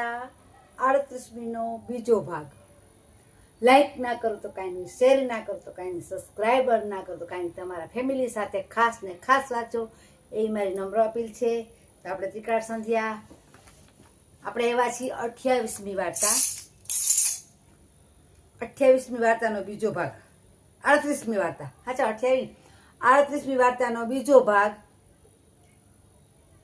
વાર્તા આડત્રીસમીનો બીજો ભાગ. લાઈક ના કરો તો કાંઈ નહીં શેર ના કરો તો કાંઈ નહીં સબસ્ક્રાઈબર ના કરો તો કાંઈ તમારા ફેમિલી સાથે ખાસ ને ખાસ વાંચો. એ મારી નમ્ર અપીલ છે. તો આપણે ત્રિકાળ સંધ્યા. આપણે એવા છીએ અઠ્યાવીસમી વાર્તા. અઠ્યાવીસમી વાર્તાનો બીજો ભાગ. આડત્રીસમી વાર્તા. હાચા અઠ્યાવીસ. આડત્રીસમી વાર્તાનો બીજો ભાગ.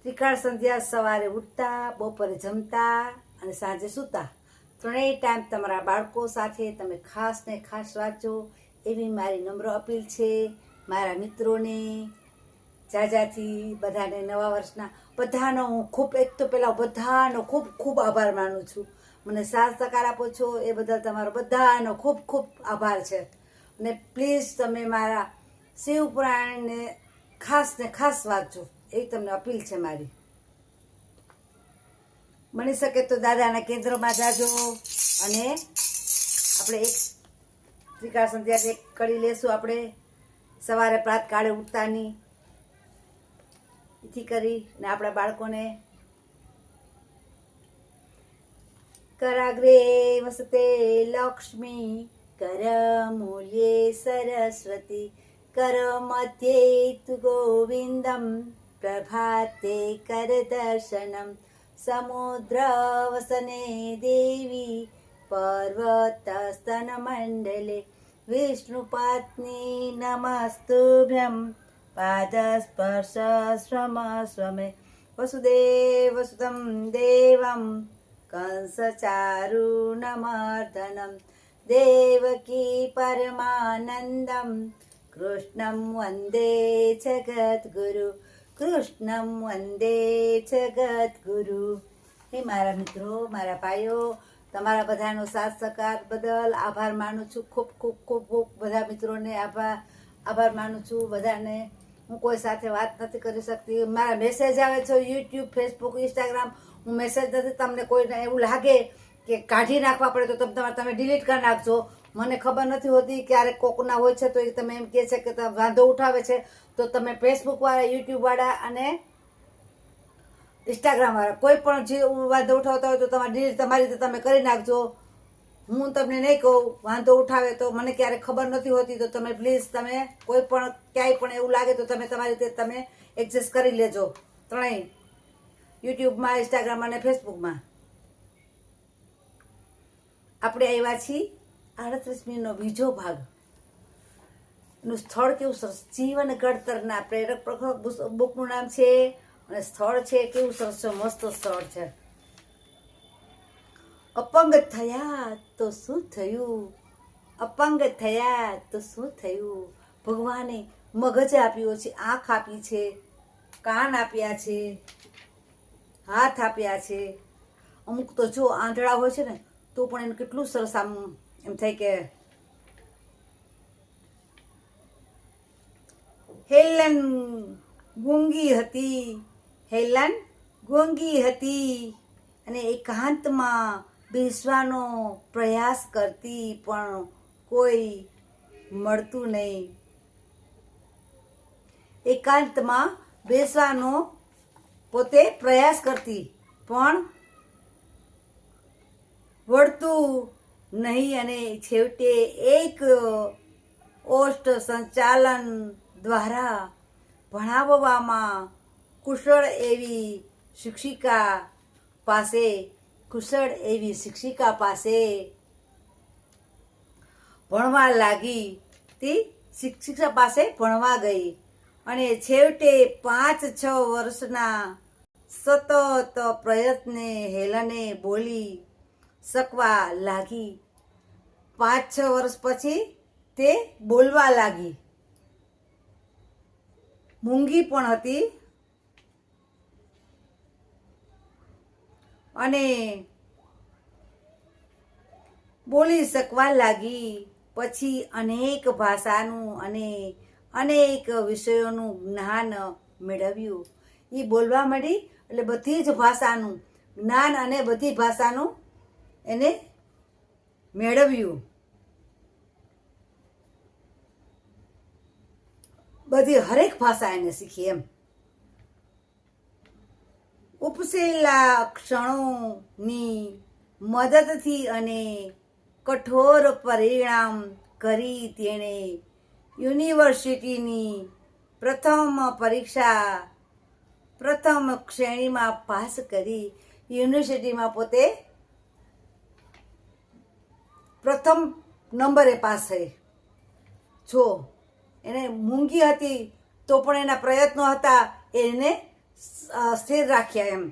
ત્રિકાળ સંધ્યા સવારે ઉઠતા, બપોરે જમતા અને સાંજે સૂતા. ત્રણેય ટાઈમ તમારા બાળકો સાથે તમે ખાસ ને ખાસ વાંચો. એવી મારી નમ્ર અપીલ છે. મારા મિત્રોને, જાજાથી બધાને નવા વર્ષના બધાનો હું ખૂબ, એક તો પહેલાં બધાનો ખૂબ ખૂબ આભાર માનું છું. મને સાથ સહકાર આપો છો. એ બદલ તમારો બધાનો ખૂબ ખૂબ આભાર છે. અને પ્લીઝ તમે મારા શિવપુરાણને ખાસ ને ખાસ વાંચો. એ તમને અપીલ છે મારી. બની શકે તો દાદાના કેન્દ્રમાં જાજો અને આપણે એક ત્રિકાળ સંધ્યા એક કરી લેશું આપણે. સવારે પ્રાત કાળે ઉઠતાની એથી કરી અને આપણા બાળકોને. કરાગ્રે વસતે લક્ષ્મી કર મૂલ્યે સરસ્વતી કર મધ્યે ગોવિંદમ, પ્રભાતે કર દર્શનમ. समुद्रावसने देवी पर्वतस्तनमण्डले विष्णुपात्नी नमस्तुभ्यं पादस्पर्शश्रमस्वमे वसुदेवसुतं देवं कंसचारुणमर्दनं देवकी परमानन्दं कृष्णं वन्दे जगद्गुरु કૃષ્ણમ વંદે જગદગુરુ. હે મારા મિત્રો, મારા ભાઈઓ, તમારા બધાનો સાથ સહકાર બદલ આભાર માનું છું. ખૂબ ખૂબ ખૂબ ખૂબ બધા મિત્રોને આભાર આભાર માનું છું. બધાને હું કોઈ સાથે વાત નથી કરી શકતી. મારા મેસેજ આવે છે યુટ્યુબ ફેસબુક ઇન્સ્ટાગ્રામ હું મેસેજ નથી, તમને કોઈને એવું લાગે કે કાઢી નાખવા પડે તો તમે તમે ડિલીટ કરી નાખજો. મને ખબર નથી હોતી ક્યારેક કોકના હોય છે, તો એ તમે એમ કહે છે કે વાંધો ઉઠાવે છે, તો તમે ફેસબુકવાળા યુટ્યુબવાળા અને ઇન્સ્ટાગ્રામવાળા કોઈ પણ જે વાંધો ઉઠાવતા હોય તો તમારે ડિલીટ તમારી રીતે તમે કરી નાખજો. હું તમને નહીં કહું, વાંધો ઉઠાવે તો મને ક્યારેક ખબર નથી હોતી, તો તમે પ્લીઝ તમે કોઈ પણ, ક્યાંય પણ એવું લાગે તો તમે તમારી રીતે તમે એડજસ્ટ કરી લેજો. ત્રણેય. યુટ્યુબમાં ઇન્સ્ટાગ્રામ અને ફેસબુકમાં આપણે આવ્યા છીએ. આડત્રીસમીનો બીજો ભાગ. એનું સ્થળ કેવું સરસ? જીવન ઘડતરના પ્રેરક બુકનું નામ છે અને સ્થળ છે કેવું સરસ? છે મસ્ત સ્થળ છે. અપંગ થયા તો શું થયું? અપંગ થયા તો શું થયું? ભગવાને મગજ આપ્યો છે, આંખ આપી છે, કાન આપ્યા છે, હાથ આપ્યા છે. અમુક તો જો આંધળા હોય છે ને, તો પણ એનું કેટલું સરસ આમ એમ થાય કે હેલન ગુંગી હતી હેલન ગુંગી હતી અને એકાંતમાં બેસવાનો પ્રયાસ કરતી પણ કોઈ મળતું નહીં. એકાંતમાં બેસવાનો પોતે પ્રયાસ કરતી પણ વળતું નહીં, અને છેવટે એક ઓષ્ટ સંચાલન દ્વારા ભણાવવામાં કુશળ એવી શિક્ષિકા પાસે, કુશળ એવી શિક્ષિકા પાસે ભણવા લાગી. તે શિક્ષિકા પાસે ભણવા ગઈ. અને છેવટે પાંચ છ વર્ષના સતત પ્રયત્ને હેલને બોલી શકવા લાગી. પાંચ છ વર્ષ પછી તે બોલવા લાગી. મૂંગી પણ હતી. અને બોલી શકવા લાગી. પછી અનેક ભાષાનું અને અનેક વિષયોનું જ્ઞાન મેળવ્યું. એ બોલવા માંડી એટલે બધી જ ભાષાનું જ્ઞાન અને બધી ભાષાનું એને મેળવ્યું. બધી હરેક ભાષા એને શીખી એમ. ઉપસેલા ક્ષણોની મદદથી અને કઠોર પરિણામ કરી તેણે યુનિવર્સિટીની પ્રથમ પરીક્ષા પ્રથમ શ્રેણીમાં પાસ કરી યુનિવર્સિટીમાં પોતે પ્રથમ નંબરે પાસ થઈ. જો એને મૂંગી હતી તો પણ એના પ્રયત્નો હતા એને સ્થિર રાખ્યા એમ.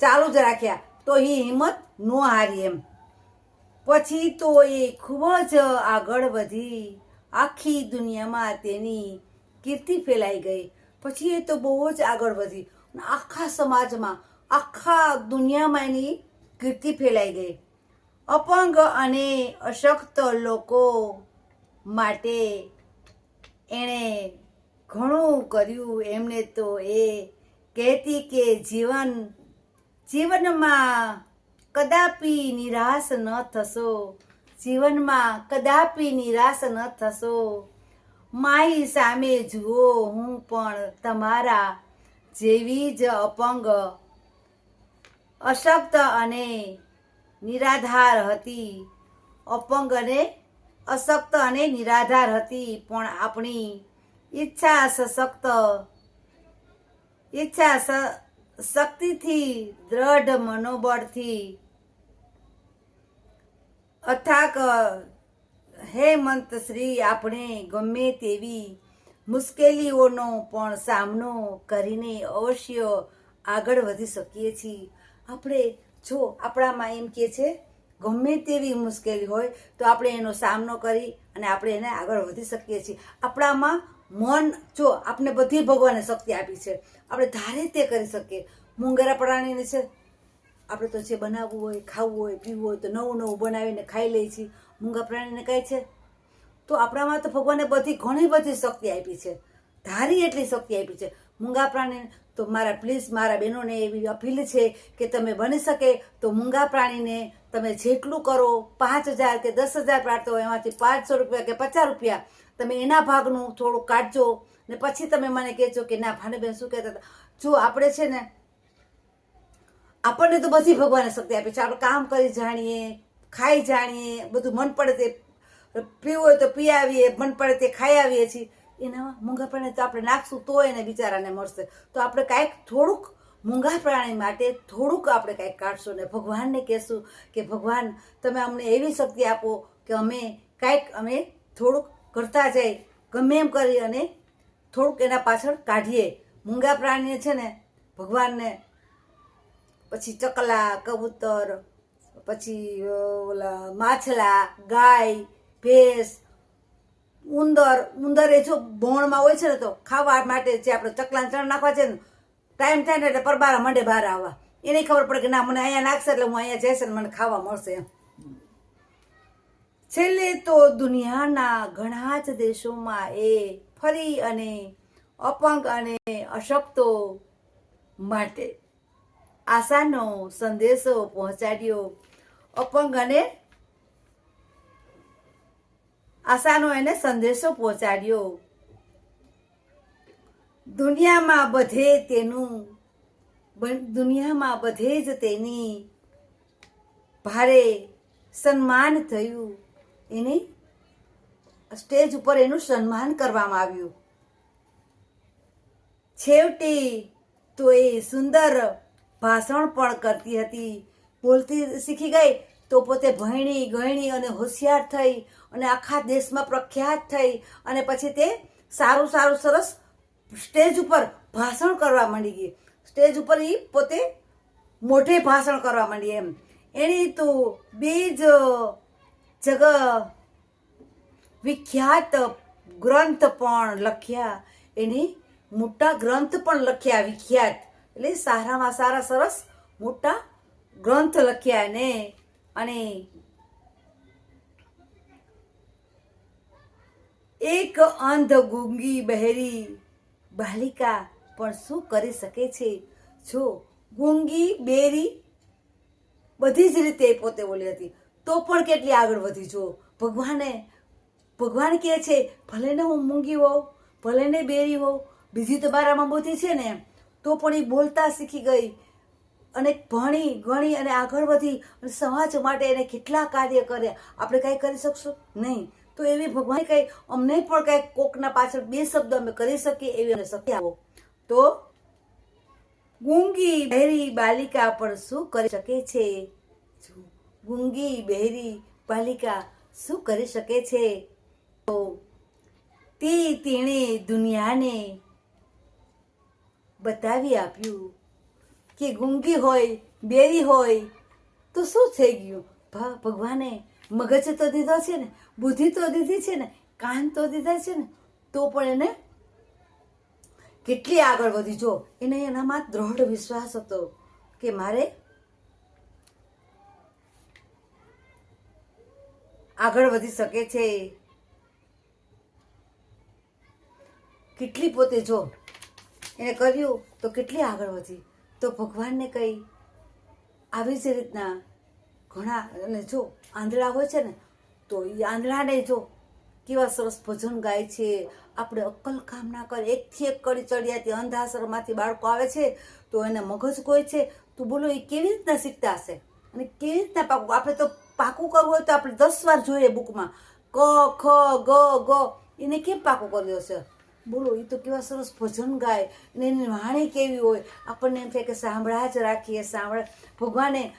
ચાલુ જ રાખ્યા. તો એ હિંમત ન હારી એમ. પછી તો એ ખૂબ જ આગળ વધી. આખી દુનિયામાં તેની કીર્તિ ફેલાઈ ગઈ. પછી એ તો બહુ જ આગળ વધી. આખા સમાજમાં, આખા દુનિયામાં એની કીર્તિ ફેલાઈ ગઈ. અપંગ અને અશક્ત લોકો માટે એણે ઘણું કર્યું. એમને તો એ કહેતી કે જીવન, જીવનમાં કદાપી નિરાશ ન થશો. જીવનમાં કદાપી નિરાશ ન થશો. મારી સામે જુઓ, હું પણ તમારા જેવી જ અપંગ, અશક્ત અને નિરાધાર હતી. અપંગ અને અશક્ત અને નિરાધાર હતી, પણ આપણી ઈચ્છા સશક્ત, ઈચ્છા શક્તિથી દ્રઢ મનોબળથી. અથાક, હેમંત શ્રી આપણે ગમે તેવી મુશ્કેલીઓનો પણ સામનો કરીને અવશ્ય આગળ વધી શકીએ છીએ. આપણે જો આપણામાં એમ કે છે, ગમે તેવી મુશ્કેલી હોય તો આપણે એનો સામનો કરી અને આપણે એને આગળ વધી શકીએ છીએ. આપણામાં મન, જો આપણે બધી ભગવાને શક્તિ આપી છે, આપણે ધારે તે કરી શકીએ. મુંગરા પ્રાણીને છે, આપણે તો જે બનાવવું હોય, ખાવું હોય, પીવું હોય તો નવું નવું બનાવીને ખાઈ લઈએ છીએ મૂંગા પ્રાણીને કહે છે, તો આપણામાં તો ભગવાને બધી ઘણી બધી શક્તિ આપી છે. ધારી એટલી શક્તિ આપી છે. મૂંગા પ્રાણીને તો મારા પ્લીઝ મારા બહેનોને એવી અપીલ છે કે તમે બની શકે તો મૂંગા પ્રાણીને તમે જેટલું કરો, પાંચ હજાર કે દસ હજાર પાડતો હોય એમાંથી પાંચસો રૂપિયા કે પચાસ રૂપિયા, તમે એના ભાગનું થોડું કાઢજો ને પછી તમે મને કહેજો કે ના, ભાનુબેન શું કહેતા હતા? જો આપણે છે ને, આપણને તો બધી ભગવાને શક્તિ આપી છે. આપણે કામ કરી જાણીએ, ખાઈ જાણીએ, બધું મન પડે તે, પીવું હોય તો પી આવીએ મન પડે તે ખાઈ આવીએ છીએ. એનામાં મૂંગા પ્રાણી તો આપણે નાખશું તો એને બિચારાને મળશે. તો આપણે કાંઈક થોડુંક મૂંગા પ્રાણી માટે થોડુંક આપણે કાંઈક કાઢશું ને ભગવાનને કહેશું કે, ભગવાન, તમે અમને એવી શક્તિ આપો કે અમે કાંઈક અમે થોડુંક કરતા જઈ, ગમે એમ કરી અને થોડુંક એના પાછળ કાઢીએ. મૂંગા પ્રાણીને છે ને, ભગવાનને પછી ચકલા, કબૂતર, પછી ઓલા માછલા, ગાય, ભેંસ ઉંદર ઉંદર એ જો ભોણમાં હોય છે ને તો ખાવા માટે જે આપણે ચકલાને ચણ નાખવા છે ને, ટાઈમ થાય ને એટલે પરબારા મંડે બહાર આવવા. એને ખબર પડે કે ના, મને અહીંયા નાખશે એટલે હું અહીંયા જઈશ ને મને ખાવા મળશે એમ. છેલ્લે તો દુનિયાના ઘણા જ દેશોમાં એ ફરી અને અપંગ અને અશક્તો માટે આશાનો સંદેશો પહોંચાડ્યો. અપંગ અને આશાનો એને સંદેશો પહોંચાડ્યો. દુનિયામાં બધે તેનું દુનિયામાં બધે જ તેની ભારે સન્માન થયું. એની સ્ટેજ ઉપર એનું સન્માન કરવામાં આવ્યું. છેવટે તો એ સુંદર ભાષણ પણ કરતી હતી. બોલતી શીખી ગઈ. તો પોતે ભણી, ગણી અને હોશિયાર થઈ અને આખા દેશમાં પ્રખ્યાત થઈ અને પછી તે સારું સારું, સરસ સ્ટેજ ઉપર ભાષણ કરવા માંડી ગઈ. સ્ટેજ ઉપર એ પોતે મોઢે ભાષણ કરવા માંડી એમ. એની તો બે જ જગ, વિખ્યાત ગ્રંથ પણ લખ્યા. એની મોટા ગ્રંથ પણ લખ્યા, વિખ્યાત. એટલે સારામાં સારા, સરસ મોટા ગ્રંથ લખ્યા ને અને એક અંધ ગુંગી બહેરી બાલિકા પણ શું કરી શકે છે? જો ગુંગી, બેરી બધી જ રીતે પોતે બોલી હતી, તો પણ કેટલી આગળ વધી? જો ભગવાને, ભગવાન કહે છે, ભલે ને હું મૂંગી હોઉં, ભલે ને બેરી હોઉં, બીજી તો મારામાં બુદ્ધિ છે ને. તો પણ એ બોલતા શીખી ગઈ અને ભણી, ગણી અને આગળ વધી સમાજ માટે એને કેટલા કાર્ય કર્યા. આપણે કાંઈ કરી શકશું? નહીં. તો એવી ભગવાન કંઈ અમને પણ કાંઈ કોકના પાછળ બે શબ્દ અમે કરી શકીએ એવી અમે શક્તિ આવો તો ગુંગી બહેરી બાલિકા પણ શું કરી શકે છે? ગુંગી બહેરી બાલિકા શું કરી શકે છે? તો તે તેણે દુનિયાને બતાવી આપ્યું. કે ગુંગી હોય, બેરી હોય, તો શું થઈ ગયું? ભગવાને મગજ તો દીધો છે ને, બુદ્ધિ તો દીધી છે ને, કાન તો દીધા છે ને, તો પણ એને કેટલી આગળ વધી? જો, એને એનામાં દ્રઢ વિશ્વાસ હતો કે મારે આગળ વધી શકે છે. કેટલી પોતે જો, એને કર્યું તો કેટલી આગળ વધી? તો ભગવાનને કહી આવી જ રીતના ઘણા, અને જો આંધળા હોય છે ને, તો એ આંધળાને જો કેવા સરસ ભજન ગાય છે, આપણે અક્કલ કામ ના કરે એકથી એક કડી ચડિયાથી અંધાશ્રમમાંથી બાળકો આવે છે, તો એને મગજ કોઈ છે, તો બોલો એ કેવી રીતના શીખતા હશે? અને કેવી રીતના પાકું? આપણે તો પાકું કરવું હોય તો આપણે દસ વાર જોઈએ બુકમાં. ક, ખ, ગ ગ. એને કેમ પાકું કર્યો છે બોલો એ તો કેવા સરસ ભજન ગાય. અને એની વાણી કેવી હોય? આપણને એમ થાય કે સાંભળા જ રાખીએ, સાંભળા. ભગવાને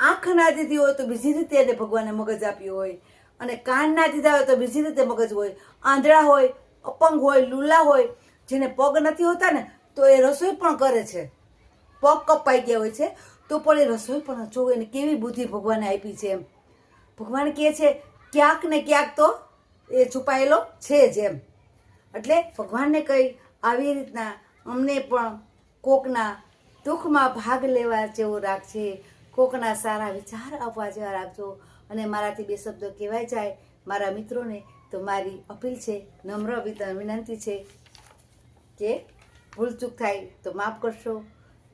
આંખ ના દીધી હોય તો બીજી રીતે એને ભગવાને મગજ આપ્યું હોય. અને કાન ના દીધા હોય તો બીજી રીતે મગજ હોય. આંધળા હોય, અપંગ હોય, લૂલા હોય, જેને પગ નથી હોતા ને, તો એ રસોઈ પણ કરે છે. પગ કપાઈ ગયા હોય છે, તો પણ એ રસોઈ પણ જો એને કેવી બુદ્ધિ ભગવાને આપી છે એમ. ભગવાન કહે છે, ક્યાંક ને ક્યાંક તો એ છુપાયેલો છે જ એમ. એટલે ભગવાનને કહી આવી રીતના અમને પણ કોકના દુઃખમાં ભાગ લેવા જેવો રાખજે, કોકના સારા વિચાર આપવા જેવા રાખજો. અને મારાથી બે શબ્દો કહેવાય જાય, મારા મિત્રોને તો મારી અપીલ છે, નમ્ર વિનંતી છે કે ભૂલચૂક થાય તો માફ કરશો.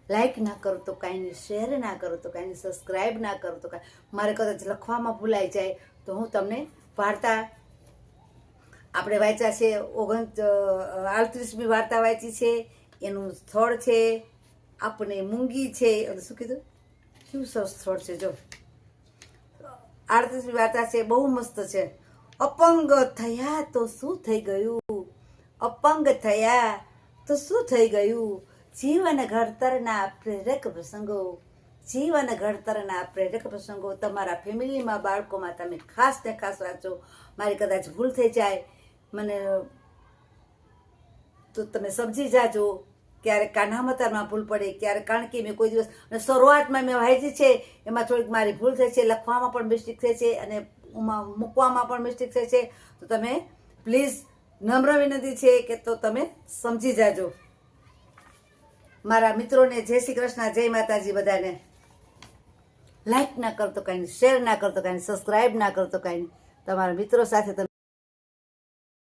લાઈક ના કરો તો કાંઈ શેર ના કરો તો કાંઈ નહીં સબસ્ક્રાઈબ ના કરો તો કાંઈ મારે કદાચ લખવામાં ભૂલાઈ જાય તો હું તમને વાર્તા આપણે વાંચ્યા છે ઓગણ આડત્રીસમી વાર્તા વાંચી છે, એનું સ્થળ છે, આપણે મૂંગી છે શું કીધું? કેવું સરસ સ્થળ છે, જો. આડત્રીસમી વાર્તા છે, બહુ મસ્ત છે. અપંગ થયા તો શું થઈ ગયું? અપંગ થયા તો શું થઈ ગયું? જીવન ઘડતરના પ્રેરક પ્રસંગો, જીવન ઘડતરના પ્રેરક પ્રસંગો તમારા ફેમિલીમાં બાળકોમાં તમે ખાસ ને ખાસ વાંચો. મારી કદાચ ભૂલ થઈ જાય મને તો તમે સમજી જાજો ક્યારેક કાનામતારમાં ભૂલ પડે ક્યારેક કારણ કે મેં કોઈ દિવસ અને શરૂઆતમાં મેં વાંચી છે, એમાં થોડીક મારી ભૂલ થઈ છે, લખવામાં પણ મિસ્ટેક થઈ છે, અને મૂકવામાં પણ મિસ્ટેક થઈ છે. તો તમે પ્લીઝ નમ્ર વિનંતી છે કે તો તમે સમજી જાજો. મારા મિત્રોને જય શ્રી કૃષ્ણ, જય માતાજી બધાને. લાઈક ના કરતો કાંઈ શેર ના કરતો કાંઈ સબસ્ક્રાઈબ ના કરતો કાંઈ તમારા મિત્રો સાથે તમે